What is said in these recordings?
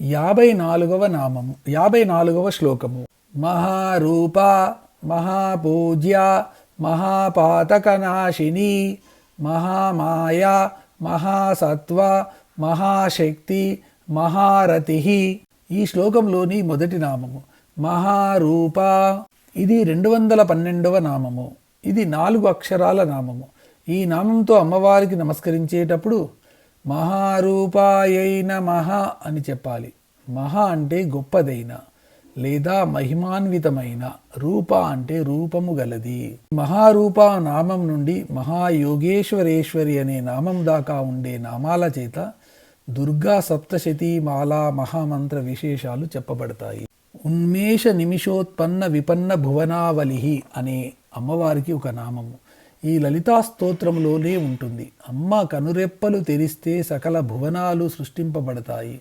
యాభై నాలుగవ నామము యాభై నాలుగవ శ్లోకము. మహారూప మహాపూజ్య మహాపాతకనాశిని మహామాయ మహాసత్వ మహాశక్తి మహారతి ఈ శ్లోకంలోని మొదటి నామము మహారూప. ఇది రెండు వందల పన్నెండవ నామము ఇది నాలుగు అక్షరాల నామము. ఈ నామంతో అమ్మవారికి నమస్కరించేటప్పుడు మహారూపాయైన మహా అని చెప్పాలి. మహా అంటే గొప్పదైన లేదా మహిమాన్వితమైన. రూప అంటే రూపము గలది. మహారూప నామం నుండి మహాయోగేశ్వరేశ్వరి అనే నామం దాకా ఉండే నామాల చేత దుర్గా సప్తశతి మాలా మహామంత్ర విశేషాలు చెప్పబడతాయి. ఉన్మేష నిమిషోత్పన్న విపన్న భువనావలి అనే అమ్మవారికి ఒక నామము. ఈ లలితా స్తోత్రంలోనే ఉంటుంది. అమ్మ కనురెప్పలు తెరిస్తే సకల భువనాలు సృష్టింపబడతాయి.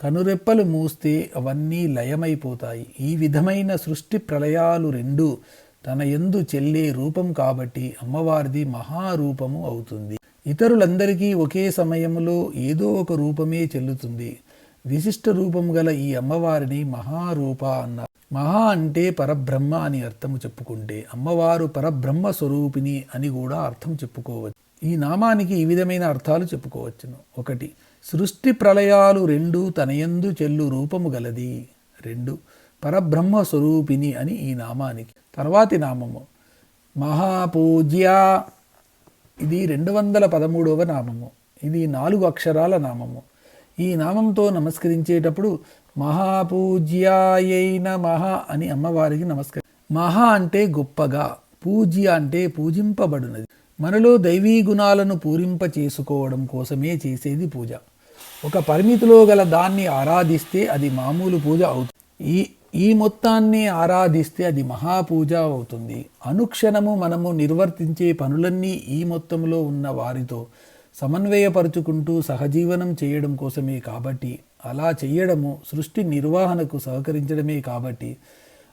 కనురెప్పలు మూస్తే అవన్నీ లయమైపోతాయి. ఈ విధమైన సృష్టి ప్రళయాలు రెండు తన ఎందు చెల్లే రూపం కాబట్టి అమ్మవారిది మహారూపము అవుతుంది. ఇతరులందరికీ ఒకే సమయంలో ఏదో ఒక రూపమే చెల్లుతుంది. విశిష్ట రూపం గల ఈ అమ్మవారిని మహారూప అన్నారు. మహా అంటే పరబ్రహ్మ అని అర్థము చెప్పుకుంటే అమ్మవారు పరబ్రహ్మ స్వరూపిణి అని కూడా అర్థం చెప్పుకోవచ్చు. ఈ నామానికి ఈ విధమైన అర్థాలు చెప్పుకోవచ్చును. ఒకటి సృష్టి ప్రళయాలు రెండు తనయందు చెల్లు రూపము గలది. రెండు పరబ్రహ్మ స్వరూపిణి అని ఈ నామానికి. తర్వాతి నామము మహాపూజ్య. ఇది రెండు వందల పదమూడవ నామము. ఇది నాలుగు అక్షరాల నామము. ఈ నామంతో నమస్కరించేటప్పుడు మహాపూజ్యాయై మహా అని అమ్మవారికి నమస్కారం. మహా అంటే గొప్పగా పూజ్య అంటే పూజింపబడినది. మనలో దైవీ గుణాలను పూరింప చేసుకోవడం కోసమే చేసేది పూజ. ఒక పరిమితిలో గల దాన్ని ఆరాధిస్తే అది మామూలు పూజ అవుతుంది. ఈ ఈ మొత్తాన్ని ఆరాధిస్తే అది మహాపూజ అవుతుంది. అనుక్షణము మనము నిర్వర్తించే పనులన్నీ ఈ మొత్తంలో ఉన్న వారితో సమన్వయపరుచుకుంటూ సహజీవనం చేయడం కోసమే కాబట్టి అలా చేయడము సృష్టి నిర్వహణకు సహకరించడమే కాబట్టి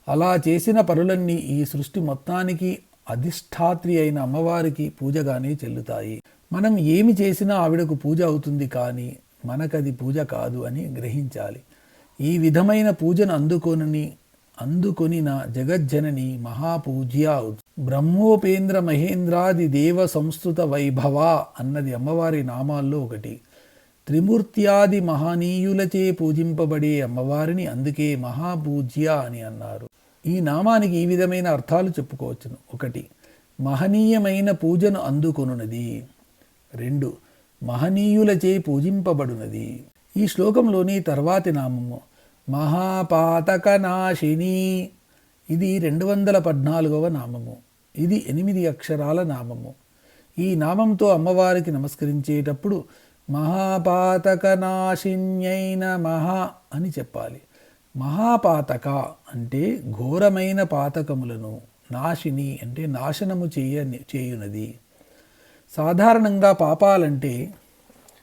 అలా చేసిన పనులన్నీ ఈ సృష్టి మొత్తానికి అధిష్టాత్రి అయిన అమ్మవారికి పూజగానే చెల్లుతాయి. మనం ఏమి చేసినా ఆవిడకు పూజ అవుతుంది కానీ మనకది పూజ కాదు అని గ్రహించాలి. ఈ విధమైన పూజను అందుకొనని అందుకొనిన జగజ్జనని మహాపూజ్య బ్రహ్మోపేంద్ర మహేంద్రాది దేవ సంస్కృత వైభవ అన్నది అమ్మవారి నామాల్లో ఒకటి. త్రిమూర్త్యాది మహనీయులచే పూజింపబడే అమ్మవారిని అందుకే మహాపూజ్య అని అన్నారు. ఈ నామానికి ఈ విధమైన అర్థాలు చెప్పుకోవచ్చును. ఒకటి మహనీయమైన పూజను అందుకొనున్నది. రెండు మహనీయులచే పూజింపబడునది ఈ శ్లోకంలోని తర్వాతి నామము మహాపాతకనాశిని. ఇది రెండు వందల పద్నాలుగవ నామము. ఇది ఎనిమిది అక్షరాల నామము. ఈ నామంతో అమ్మవారికి నమస్కరించేటప్పుడు మహాపాతకనాశిన్యైన మహా అని చెప్పాలి. మహాపాతక అంటే ఘోరమైన పాతకములను నాశిని అంటే నాశనము చేయ చేయునది. సాధారణంగా పాపాలంటే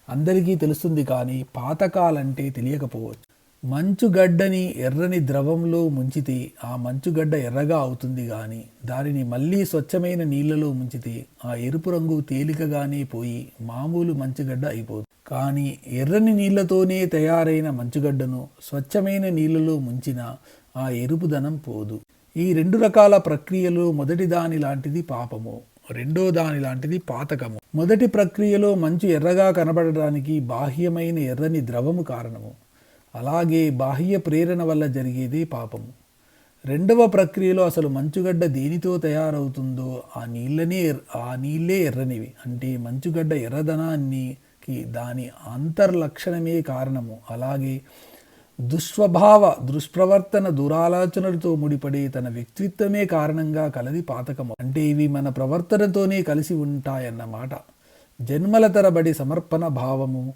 అందరికీ తెలుస్తుంది కానీ పాతకాలంటే తెలియకపోవచ్చు. మంచుగడ్డని ఎర్రని ద్రవంలో ముంచితే ఆ మంచుగడ్డ ఎర్రగా అవుతుంది కానీ దానిని మళ్ళీ స్వచ్ఛమైన నీళ్ళలో ముంచితే ఆ ఎరుపు రంగు తేలికగానే పోయి మామూలు మంచుగడ్డ అయిపోతుంది కానీ ఎర్రని నీళ్ళతోనే తయారైన మంచుగడ్డను స్వచ్ఛమైన నీళ్ళలో ముంచిన ఆ ఎరుపుదనం పోదు. ఈ రెండు రకాల ప్రక్రియలో మొదటి దాని లాంటిది పాపము రెండో దాని లాంటిది పాతకము. మొదటి ప్రక్రియలో మంచు ఎర్రగా కనబడడానికి బాహ్యమైన ఎర్రని ద్రవము కారణము. అలాగే బాహ్య ప్రేరణ వల్ల జరిగేదే పాపము. రెండవ ప్రక్రియలో అసలు మంచుగడ్డ దేనితో తయారవుతుందో ఆ నీళ్ళనే ఆ నీళ్ళే ఎర్రనివి. అంటే మంచుగడ్డ ఎర్రదనానికి దాని అంతర్లక్షణమే కారణము. అలాగే దుష్స్వభావ దుష్ప్రవర్తన దురాలోచనలతో ముడిపడే తన వ్యక్తిత్వమే కారణంగా కలది పాతకము. అంటే ఇవి మన ప్రవర్తనతోనే కలిసి ఉంటాయన్నమాట. జన్మల తరబడి సమర్పణ భావము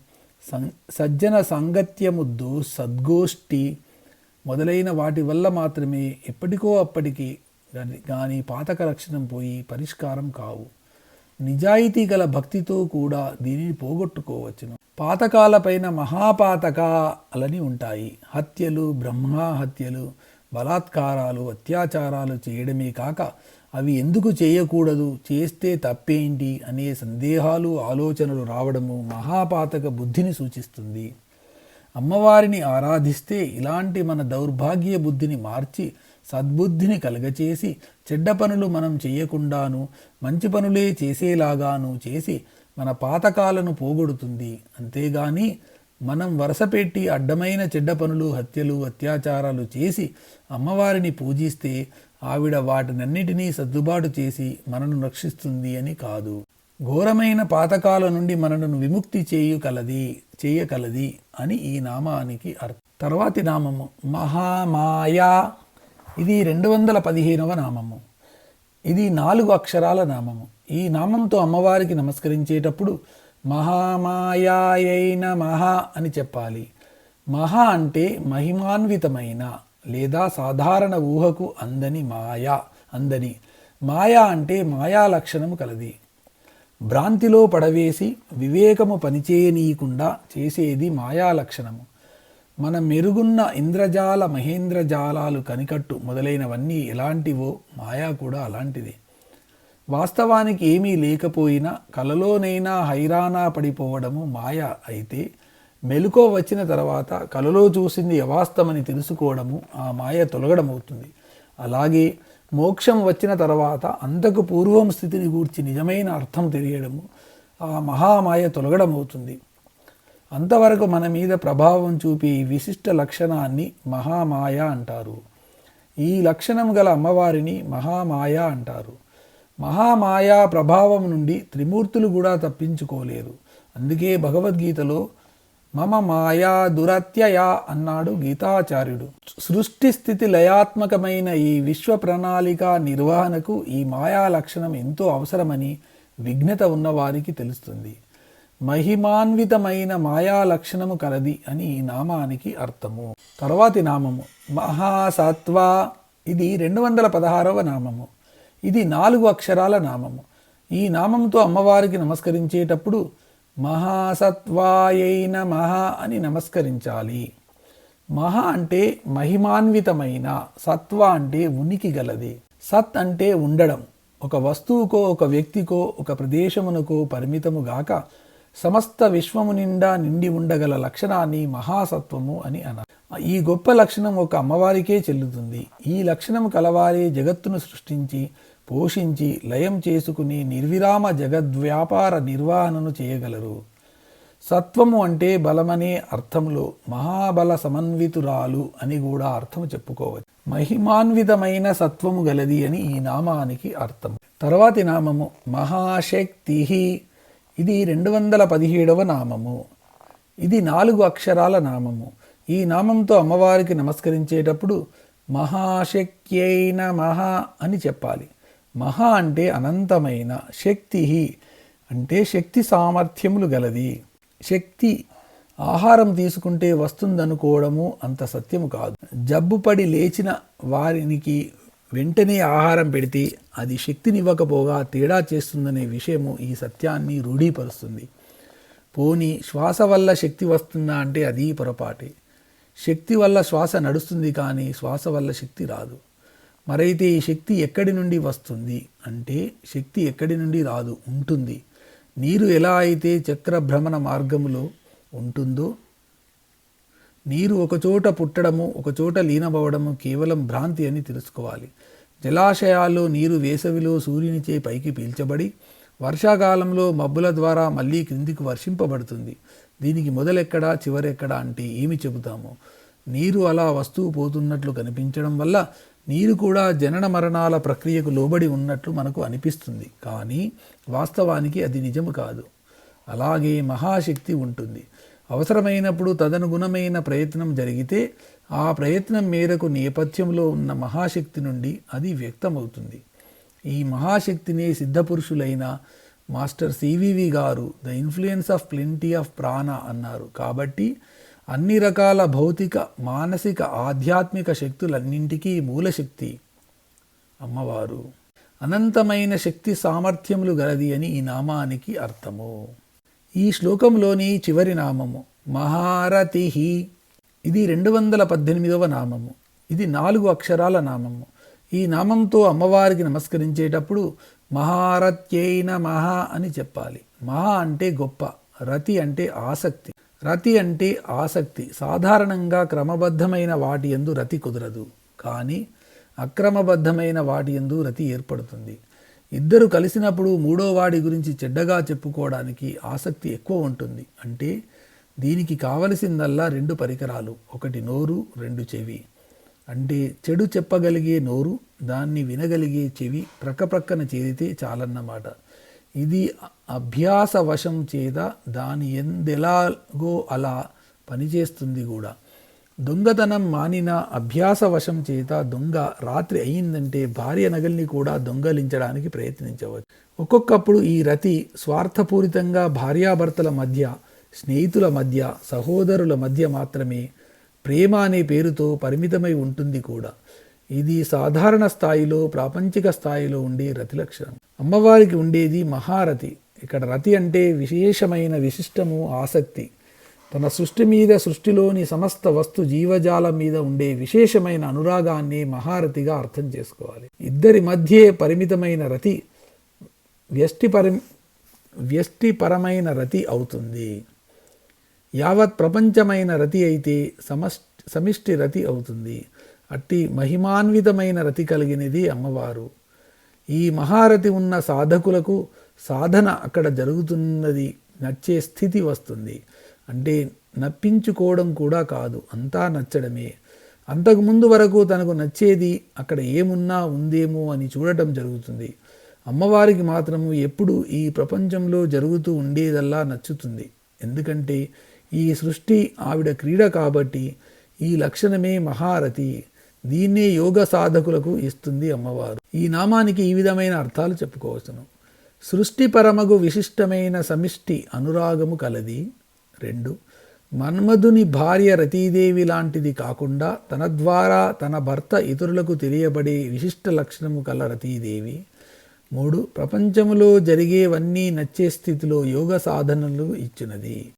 సజ్జన సాంగత్యముద్దు సద్గోష్ఠి మొదలైన వాటి వల్ల మాత్రమే ఎప్పటికో అప్పటికి కానీ పాతక లక్షణం పోయి పరిష్కారం కావు. నిజాయితీ గల భక్తితో కూడా దీనిని పోగొట్టుకోవచ్చును. పాతకాలపైన మహాపాతకాలని ఉంటాయి. హత్యలు బ్రహ్మా హత్యలు బలాత్కారాలు అత్యాచారాలు చేయడమే కాక అవి ఎందుకు చేయకూడదు? చేస్తే తప్పేంటి? అనే సందేహాలు ఆలోచనలు రావడము మహాపాతక బుద్ధిని సూచిస్తుంది. అమ్మవారిని ఆరాధిస్తే ఇలాంటి మన దౌర్భాగ్య బుద్ధిని మార్చి సద్బుద్ధిని కలగచేసి చెడ్డ పనులు మనం చేయకుండాను మంచి పనులే చేసేలాగాను చేసి మన పాతకాలను పోగొడుతుంది. అంతేగాని మనం వరుసపెట్టి అడ్డమైన చెడ్డ పనులు హత్యలు అత్యాచారాలు చేసి అమ్మవారిని పూజిస్తే ఆవిడ వాటినన్నిటినీ సర్దుబాటు చేసి మనను రక్షిస్తుంది అని కాదు. ఘోరమైన పాతకాల నుండి మనను విముక్తి చేయుకలది చేయకలది అని ఈ నామానికి అర్థం. తర్వాతి నామము మహామాయా. ఇది రెండు వందల పదిహేనవ నామము. ఇది నాలుగు అక్షరాల నామము. ఈ నామంతో అమ్మవారికి నమస్కరించేటప్పుడు మహామాయాయైన మహా అని చెప్పాలి. మహా అంటే మహిమాన్వితమైన లేదా సాధారణ ఊహకు అందని మాయా అందని. మాయా అంటే మాయా లక్షణము కలది. భ్రాంతిలో పడవేసి వివేకము పనిచేయనీయకుండా చేసేది మాయా లక్షణము. మన మెరుగున్న ఇంద్రజాల మహేంద్రజాలాలు కనికట్టు మొదలైనవన్నీ ఎలాంటివో మాయా కూడా అలాంటిదే. వాస్తవానికి ఏమీ లేకపోయినా కలలోనైనా హైరానా పడిపోవడము మాయ అయితే మెలుకో వచ్చిన తర్వాత కలలో చూసింది యవాస్తమని తెలుసుకోవడము ఆ మాయ తొలగడమవుతుంది. అలాగే మోక్షం వచ్చిన తర్వాత అంతకు పూర్వం స్థితిని గూర్చి నిజమైన అర్థం తెలియడము ఆ మహామాయ తొలగడమవుతుంది. అంతవరకు మన మీద ప్రభావం చూపి ఈ విశిష్ట లక్షణాన్ని మహామాయ అంటారు. ఈ లక్షణం గల అమ్మవారిని మహామాయ అంటారు. మహామాయా ప్రభావం నుండి త్రిమూర్తులు కూడా తప్పించుకోలేరు అందుకే భగవద్గీతలో మమ మాయా దురత్యయ అన్నాడు గీతాచార్యుడు. సృష్టి స్థితి లయాత్మకమైన ఈ విశ్వ ప్రణాళిక నిర్వహణకు ఈ మాయా లక్షణం ఎంతో అవసరమని విఘ్నత ఉన్నవారికి తెలుస్తుంది. మహిమాన్వితమైన మాయా లక్షణము కలది అని ఈ నామానికి అర్థము. తర్వాతి నామము మహాసత్వ. ఇది రెండు వందల పదహారవ నామము. ఇది నాలుగు అక్షరాల నామము. ఈ నామంతో అమ్మవారికి నమస్కరించేటప్పుడు మహాసత్వాయై మహా అని నమస్కరించాలి. మహా అంటే మహిమాన్వితమైన సత్వ అంటే ఉనికి గలది. సత్ అంటే ఉండడం. ఒక వస్తువుకో ఒక వ్యక్తికో ఒక ప్రదేశమునకో పరిమితము గాక సమస్త విశ్వము నిండా నిండి ఉండగల లక్షణాన్ని మహాసత్వము అని అన ఈ గొప్ప లక్షణం ఒక అమ్మవారికే చెల్లుతుంది. ఈ లక్షణం కలవారే జగత్తును సృష్టించి పోషించి లయం చేసుకుని నిర్విరామ జగద్వ్యాపార నిర్వహణను చేయగలరు. సత్వము అంటే బలమనే అర్థంలో మహాబల సమన్వితురాలు అని కూడా అర్థము చెప్పుకోవచ్చు. మహిమాన్వితమైన సత్వము గలది అని ఈ నామానికి అర్థం. తర్వాతి నామము మహాశక్తి. ఇది రెండు వందల పదిహేడవ నామము. ఇది నాలుగు అక్షరాల నామము. ఈ నామంతో అమ్మవారికి నమస్కరించేటప్పుడు మహాశక్త్యైన మహా అని చెప్పాలి. మహా అంటే అనంతమైన శక్తి. అంటే శక్తి సామర్థ్యములు గలది. శక్తి ఆహారం తీసుకుంటే వస్తుందనుకోవడము అంత సత్యము కాదు. జబ్బుపడి లేచిన వారికి వెంటనే ఆహారం పెడితే అది శక్తినివ్వకపోగా తేడా చేస్తుందనే విషయము ఈ సత్యాన్ని రూఢీపరుస్తుంది. పోని శ్వాస వల్ల శక్తి వస్తుందా అంటే అది పొరపాటే. శక్తి వల్ల శ్వాస నడుస్తుంది కానీ శ్వాస వల్ల శక్తి రాదు. మరైతే ఈ శక్తి ఎక్కడి నుండి వస్తుంది అంటే శక్తి ఎక్కడి నుండి రాదు ఉంటుంది. నీరు ఎలా అయితే చక్ర భ్రమణ మార్గములో ఉంటుందో నీరు ఒకచోట పుట్టడము ఒకచోట లీనమవ్వడము కేవలం భ్రాంతి అని తెలుసుకోవాలి. జలాశయాల్లో నీరు వేసవిలో సూర్యునిచే పైకి పీల్చబడి వర్షాకాలంలో మబ్బుల ద్వారా మళ్ళీ క్రిందికి వర్షింపబడుతుంది. దీనికి మొదలెక్కడా చివరెక్కడా అంటే ఏమి చెబుతాము? నీరు అలా వస్తూ పోతున్నట్లు కనిపించడం వల్ల నీరు కూడా జనన మరణాల ప్రక్రియకు లోబడి ఉన్నట్లు మనకు అనిపిస్తుంది. కానీ వాస్తవానికి అది నిజము కాదు. అలాగే మహాశక్తి ఉంటుంది. అవసరమైనప్పుడు తదనుగుణమైన ప్రయత్నం జరిగితే ఆ ప్రయత్నం మేరకు నేపథ్యంలో ఉన్న మహాశక్తి నుండి అది వ్యక్తమవుతుంది. ఈ మహాశక్తిని సిద్ధపురుషులైన మాస్టర్ సివివి గారు the influence of plenty of prana అన్నారు. కాబట్టి అన్ని రకాల భౌతిక మానసిక ఆధ్యాత్మిక శక్తులన్నింటికీ మూలశక్తి అమ్మవారు. అనంతమైన శక్తి సామర్థ్యములు గలది అని ఈ నామానికి అర్థము. ఈ శ్లోకంలోని చివరి నామము మహారతి. ఇది రెండు వందల పద్దెనిమిదవ నామము. ఇది నాలుగు అక్షరాల నామము. ఈ నామంతో అమ్మవారికి నమస్కరించేటప్పుడు మహారత్యైన మహా అని చెప్పాలి. మహా అంటే గొప్ప రతి అంటే ఆసక్తి. రతి అంటే ఆసక్తి. సాధారణంగా క్రమబద్ధమైన వాటి ఎందు రతి కుదరదు. కానీ అక్రమబద్ధమైన వాటి ఎందు రతి ఏర్పడుతుంది. ఇద్దరు కలిసినప్పుడు మూడో వాడి గురించి చెడ్డగా చెప్పుకోవడానికి ఆసక్తి ఎక్కువ ఉంటుంది. అంటే దీనికి కావలసిందల్లా రెండు పరికరాలు. ఒకటి నోరు రెండు చెవి. అంటే చెడు చెప్పగలిగే నోరు దాన్ని వినగలిగే చెవి ప్రక్కప్రక్కన చేరితే చాలన్నమాట. ఇది అభ్యాస వశం చేత దాని ఎందెలాగో అలా పనిచేస్తుంది కూడా. దొంగతనం మానిన అభ్యాస వశం చేత దొంగ రాత్రి అయిందంటే భార్య నగల్ని కూడా దొంగలించడానికి ప్రయత్నించవచ్చు. ఒక్కొక్కప్పుడు ఈ రతి స్వార్థపూరితంగా భార్యాభర్తల మధ్య స్నేహితుల మధ్య సహోదరుల మధ్య మాత్రమే ప్రేమ అనే పేరుతో పరిమితమై ఉంటుంది కూడా. ఇది సాధారణ స్థాయిలో ప్రాపంచిక స్థాయిలో ఉండే రతి లక్షణం అమ్మవారికి ఉండేది మహారతి. ఇక్కడ రతి అంటే విశేషమైన విశిష్టము ఆసక్తి. తన సృష్టి మీద సృష్టిలోని సమస్త వస్తు జీవజాలం మీద ఉండే విశేషమైన అనురాగాన్ని మహారతిగా అర్థం చేసుకోవాలి. ఇద్దరి మధ్యే పరిమితమైన రతి వ్యష్టి పరి వ్యష్టిపరమైన రతి అవుతుంది. యావత్ ప్రపంచమైన రతి అయితే సమష్ సమిష్టి రతి అవుతుంది. అట్టి మహిమాన్వితమైన రతి కలిగినది అమ్మవారు. ఈ మహారతి ఉన్న సాధకులకు సాధన అక్కడ జరుగుతున్నది నచ్చే స్థితి వస్తుంది. అంటే నప్పించుకోవడం కూడా కాదు అంతా నచ్చడమే. అంతకుముందు వరకు తనకు నచ్చేది అక్కడ ఏమున్నా ఉందేమో అని చూడటం జరుగుతుంది. అమ్మవారికి మాత్రము ఎప్పుడు ఈ ప్రపంచంలో జరుగుతూ ఉండేదల్లా నచ్చుతుంది. ఎందుకంటే ఈ సృష్టి ఆవిడ క్రీడ కాబట్టి ఈ లక్షణమే మహారథి దీన్నే యోగ సాధకులకు ఇస్తుంది అమ్మవారు. ఈ నామానికి ఈ విధమైన అర్థాలు చెప్పుకోవచ్చును. సృష్టిపరమగు విశిష్టమైన సమిష్టి అనురాగము కలది. రెండు మన్మధుని భార్య రతీదేవి లాంటిది కాకుండా తన ద్వారా తన భర్త ఇతరులకు తెలియబడే విశిష్ట లక్షణము కల రతీదేవి. మూడు ప్రపంచములో జరిగేవన్నీ నచ్చే స్థితిలో యోగ సాధనలు ఇచ్చినది.